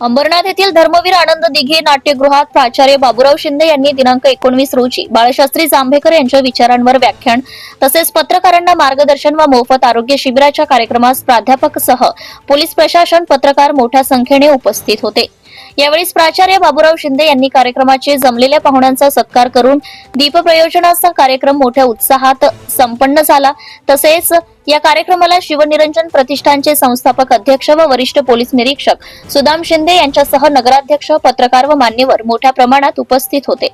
अंबरनाथ येथील धर्मवीर आनंद दिघे नाट्यगृहात प्राचार्य बाबूराव शिंदे यांनी दिनांक एकोणवीस रोजी बाळशास्त्री जांभेकर यांच्या विचारांवर व्याख्यान तसेच पत्रकारांना मार्गदर्शन व मोफत आरोग्य शिबिराच्या कार्यक्रमास प्राध्यापक सह पोलीस प्रशासन पत्रकार मोठ्या संख्येने उपस्थित होते. यावेळी प्राचार्य बाबूराव शिंदे यांनी कार्यक्रमाचे जमलेल्या पाहुण्यांचा सत्कार करून दीपप्रयोजनाचा कार्यक्रम मोठ्या उत्साहात संपन्न झाला. तसेच या कार्यक्रमाला शिवनिरंजन प्रतिष्ठानचे संस्थापक अध्यक्ष व वरिष्ठ पोलीस निरीक्षक सुदाम शिंदे यांच्यासह नगराध्यक्ष पत्रकार व मान्यवर मोठ्या प्रमाणात उपस्थित होते.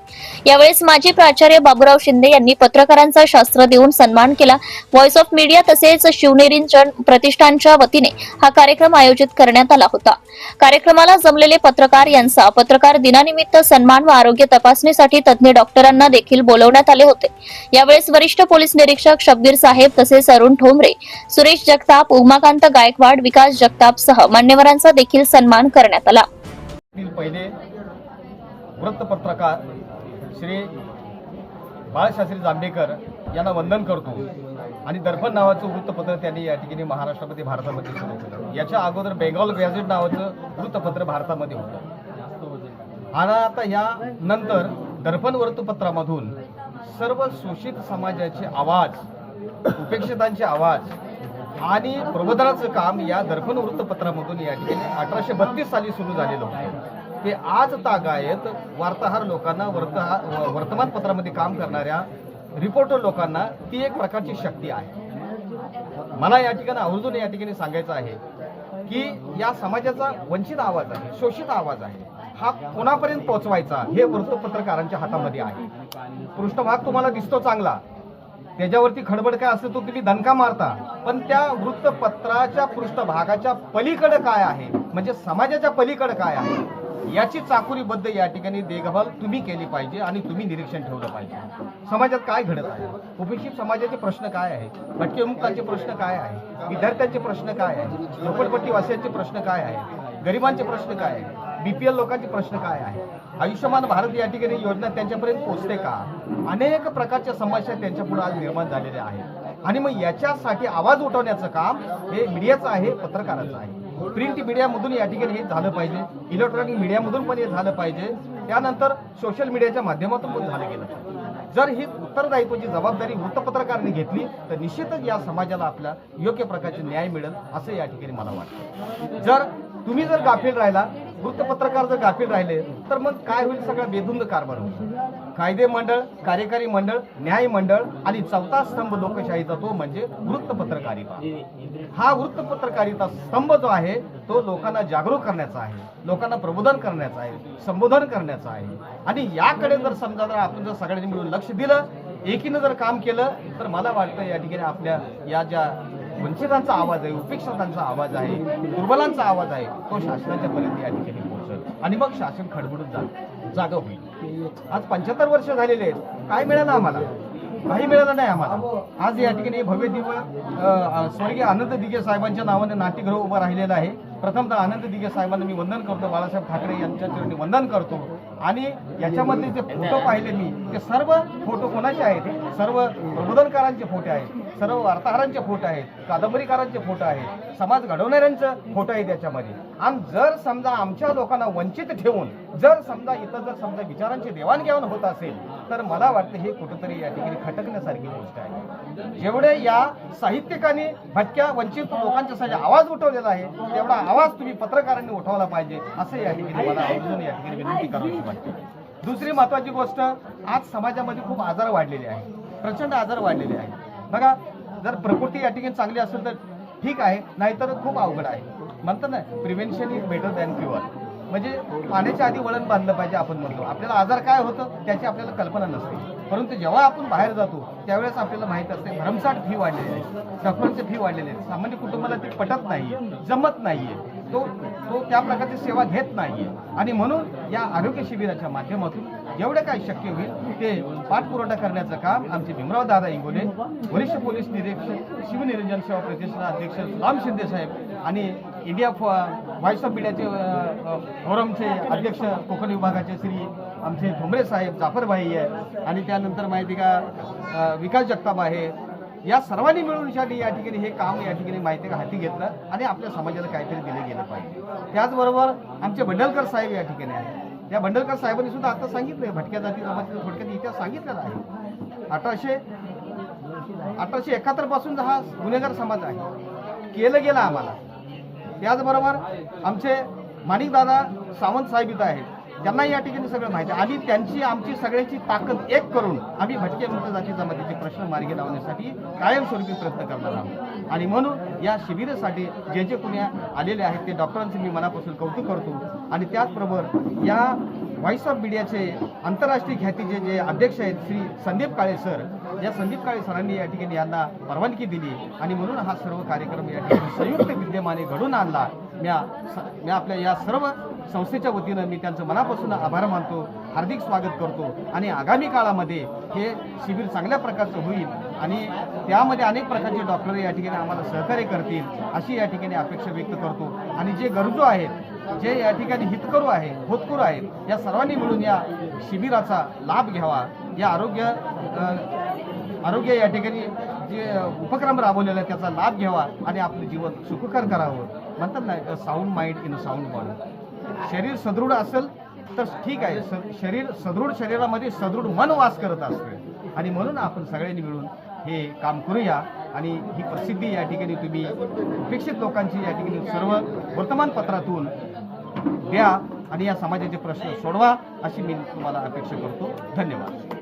यावेळेस माजी प्राचार्य बाबूराव शिंदे यांनी पत्रकारांचा शास्त्र देऊन सन्मान केला. व्हॉइस ऑफ मीडिया तसेच शिवनिरंजन प्रतिष्ठानच्या वतीने हा कार्यक्रम आयोजित करण्यात आला होता. कार्यक्रमाला जमलेले पत्रकार यांचा पत्रकार दिनानिमित्त सन्मान व आरोग्य तपासणीसाठी तज्ज्ञ डॉक्टरांना देखील बोलवण्यात आले होते. यावेळेस वरिष्ठ पोलीस निरीक्षक शब्बीर साहेब तसेच अरुण ठोंबरे सुरेश जगताप उमाकांत गायकवाड विकास जगताप सह मान्यवरांचा देखील सन्मान करण्यात आला. पहिले वृत्तपत्रकार श्री बाळशास्त्री जांभेकर यांना वंदन करतो आणि दर्पण नावाचं वृत्तपत्र त्यांनी या ठिकाणी महाराष्ट्रामध्ये भारतामध्ये सुरू केलं. याच्या अगोदर बेंगॉल गॅझेट नावाचं वृत्तपत्र भारतामध्ये होतं. आणि आता या नंतर दर्पण वृत्तपत्रामधून सर्व शोषित समाजाचे आवाज उपेक्षितांचे आवाज आणि प्रबोधनाचं काम या दर्पण वृत्तपत्रामधून या ठिकाणी अठराशे बत्तीस साली सुरू झालेलं होतं. ते आज तागायत वार्ताहर लोकांना वर्ता वर्तमानपत्रामध्ये काम करणाऱ्या रिपोर्टर लोकांना ती एक प्रकारची शक्ती आहे. मला या ठिकाणी आवर्जून या ठिकाणी सांगायचं आहे की या समाजाचा वंचित आवाज आहे शोषित आवाज आहे हा कोणापर्यंत पोहोचवायचा हे वृत्तपत्रकारांच्या हातामध्ये आहे. पृष्ठभाग तुम्हाला दिसतो चांगला. त्याच्यावरती खडबड काय असतं तो तुम्ही दणका मारता. पण त्या वृत्तपत्राच्या पृष्ठभागाच्या पलीकडे काय आहे? म्हणजे समाजाच्या पलीकडे काय आहे? याची चाकुरीबद्ध या ठिकाणी देखभाल तुम्ही केली पाहिजे आणि तुम्ही निरीक्षण ठेवलं पाहिजे. समाजात काय घडत आहे? उपेक्षित समाजाचे प्रश्न काय आहे भटकेमुक्तांचे प्रश्न काय आहे विद्यार्थ्यांचे प्रश्न काय आहे झोपडपट्टीवासियांचे प्रश्न काय आहे गरिबांचे प्रश्न काय आहे बीपीएल लोकांचे प्रश्न काय आहे? आयुष्यमान भारत या ठिकाणी योजना त्यांच्यापर्यंत पोहोचते का? अनेक प्रकारच्या समस्या त्यांच्या पुढे आज निर्माण झालेल्या आहेत. आणि मग याच्यासाठी आवाज उठवण्याचं काम हे मीडियाचं आहे पत्रकाराचं आहे. प्रिंट मीडियामधून या ठिकाणी हे झालं पाहिजे. इलेक्ट्रॉनिक मीडियामधून पण हे झालं पाहिजे. त्यानंतर सोशल मीडियाच्या माध्यमातून पण झालं गेलं पाहिजे. जर ही उत्तरदायित्वाची जबाबदारी वृत्तपत्रकारांनी घेतली तर निश्चितच या समाजाला आपला योग्य प्रकारचे न्याय मिळेल असं या ठिकाणी मला वाटतं. जर तुम्ही जर गाफील राहिला वृत्तपत्रकार जर गाफील राहिले तर मग काय होईल सगळा बेधुंद कारभार होईल? कायदे मंडळ कार्यकारी मंडळ न्याय मंडळ आणि चौथा स्तंभ लोकशाहीचा तो म्हणजे वृत्तपत्रकारिता. हा वृत्तपत्रकारिता स्तंभ जो आहे तो लोकांना जागरूक करण्याचा आहे लोकांना प्रबोधन करण्याचा आहे संबोधन करण्याचा आहे. आणि याकडे जर समजा जर आपण जर सगळ्यांनी मिळून लक्ष दिलं एकीनं जर काम केलं तर मला वाटतं या ठिकाणी आपल्या या ज्या वंचितांचा आवाज आहे उपेक्षितांचा आवाज आहे दुर्बलांचा आवाज आहे तो शासनाच्या पर्यंत या ठिकाणी पोहोचल. आणि मग शासन खडबडून जा जागा होईल. आज पंच्याहत्तर वर्ष झालेले आहेत. काय मिळालं आम्हाला? काही मिळालं नाही आम्हाला. आज या ठिकाणी भव्य दिव्य स्वर्गीय आनंद दिघे साहेबांच्या नावाने नाट्यगृह उभं राहिलेलं आहे. प्रथमतः आनंद दिघे साहेबांना मी वंदन करतो बाळासाहेब ठाकरे यांच्या चरणी वंदन करतो. आणि याच्यामधले जे फोटो पाहिले मी ते सर्व फोटो कोणाचे आहेत? सर्व प्रबोधनकारांचे फोटो आहेत. सर्व वार्ताहरांचे फोटो आहेत. कादंबरीकारांचे फोटो आहेत. समाज घडवणाऱ्यांचे फोटो आहेत याच्यामध्ये. आणि जर समजा आमच्या लोकांना वंचित ठेवून जर समजा इथं जर समजा विचारांची देवाणघेवाण होत असेल तर मला वाटतं हे कुठंतरी या ठिकाणी खटकण्यासारखी गोष्ट आहे. जेवढे या साहित्यिकांनी भटक्या वंचित लोकांच्यासाठी आवाज उठवलेला आहे तेवढा आवाज तुम्ही पत्रकारांनी उठवला पाहिजे असं या ठिकाणी मला आवर्जून या ठिकाणी विनंती करावीशी वाटते दुसरी महत्वाची गोष्ट आज समाजामध्ये खूप आजार वाढलेले आहे प्रचंड आजार वाढलेले आहे बघा जर प्रकृती या ठिकाणी चांगली असेल तर ठीक आहे नाहीतर खूप अवघड आहे. म्हणतात ना prevention is better than cure म्हणजे पाण्याच्या आधी वळण बांधलं पाहिजे आपण म्हणतो. आपल्याला आजार काय होतं त्याची आपल्याला कल्पना नसते. परंतु जेव्हा आपण बाहेर जातो त्यावेळेस आपल्याला माहीत असते भरमसाठ फी वाढलेली आहे डॉक्टरांची फी वाढलेली आहे सामान्य कुटुंबाला ती पटत नाही जमत नाहीये. तो तो त्या प्रकारची सेवा घेत नाहीये. आणि म्हणून या आरोग्य शिबिराच्या माध्यमातून जेवढं काय शक्य होईल ते पाठपुरवठा करण्याचं काम आमचे भीमराव दादा इंगोले वरिष्ठ पोलीस निरीक्षक शिवनिरंजन सेवा प्रतिष्ठान अध्यक्ष राम शिंदे साहेब आणि इंडिया व्हॉइस ऑफ मीडियाचे फोरमचे अध्यक्ष कोकण विभागाचे श्री आमचे ठोंबरे साहेब जाफरभाई आहे. आणि त्यानंतर माहिती का विकास जगताप आहे. या सर्वांनी मिळून शाली या ठिकाणी हे काम या ठिकाणी माहिती हाती घेतलं आणि आपल्या समाजाला काहीतरी दिलं गेलं पाहिजे. त्याचबरोबर आमचे भंडलकर साहेब या ठिकाणी आहेत. या भंडलकर साहेबांनी सुद्धा आता सांगितलं भटक्या जाती जमातीचा थोडक्यात इतिहास सांगितलेला आहे. अठराशे अठराशे एकाहत्तरपासून हा गुन्हेगार समाज आहे. केलं गेलं आम्हाला. त्याचबरोबर आमचे माणिकदादा सावंत साहेब इथं आहेत. त्यांना या ठिकाणी सगळं माहिती आणि त्यांची आमची सगळ्यांची ताकद एक करून आम्ही भटके मुक्त जाती जमातीचे प्रश्न मार्गी लावण्यासाठी कायमस्वरूपी प्रयत्न करणार आहोत. आणि म्हणून या शिबिरासाठी जे जे कोणी आलेले आहेत ते डॉक्टरांचे मी मनापासून कौतुक करतो. आणि त्याचबरोबर या व्हॉइस ऑफ मीडियाचे आंतरराष्ट्रीय ख्यातीचे जे अध्यक्ष आहेत श्री संदीप काळे सर या संदीप काळे सरांनी या ठिकाणी यांना परवानगी दिली. आणि म्हणून हा सर्व कार्यक्रम या ठिकाणी संयुक्त विद्यमाने घडून आणला. म्या स- आपल्या या सर्व संस्थेच्या वतीनं मी त्यांचं मनापासून आभार मानतो हार्दिक स्वागत करतो. आणि आगामी काळामध्ये हे शिबिर चांगल्या प्रकारचं होईल आणि त्यामध्ये अनेक प्रकारचे डॉक्टर या ठिकाणी आम्हाला सहकार्य करतील अशी या ठिकाणी अपेक्षा व्यक्त करतो. आणि जे गरजू आहेत जे या ठिकाणी हितकरू आहे होतकरू आहेत या सर्वांनी मिळून या शिबिराचा लाभ घ्यावा. या आरोग्य आरोग्य या ठिकाणी जे उपक्रम राबवलेला आहे त्याचा लाभ घ्यावा आणि आपलं जीवन सुखकर करावं. म्हणतात ना sound mind in sound body शरीर सदृढ असेल तर ठीक आहे. स- शरीर सदृढ शरीरामध्ये सदृढ मन वास करत असतं. आणि म्हणून आपण सगळ्यांनी मिळून हे काम करूया. आणि ही प्रसिद्धी या ठिकाणी तुम्ही अपेक्षित लोकांची या ठिकाणी सर्व वर्तमानपत्रातून द्या आणि या समाजाचे प्रश्न सोडवा अशी मी तुम्हाला अपेक्षा करतो. धन्यवाद.